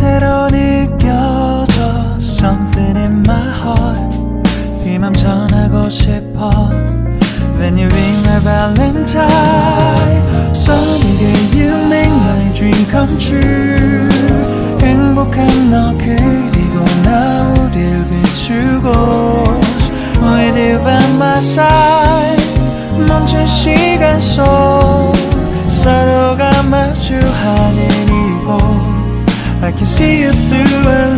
새로 느껴져 Something in my heart 이 맘 전하고 싶어 When you ring my valentine Sunny day you make my dream come true 행복한 너 그리고 나 우릴 비추고 With you by my side 멈춘 시간 속 I can see you through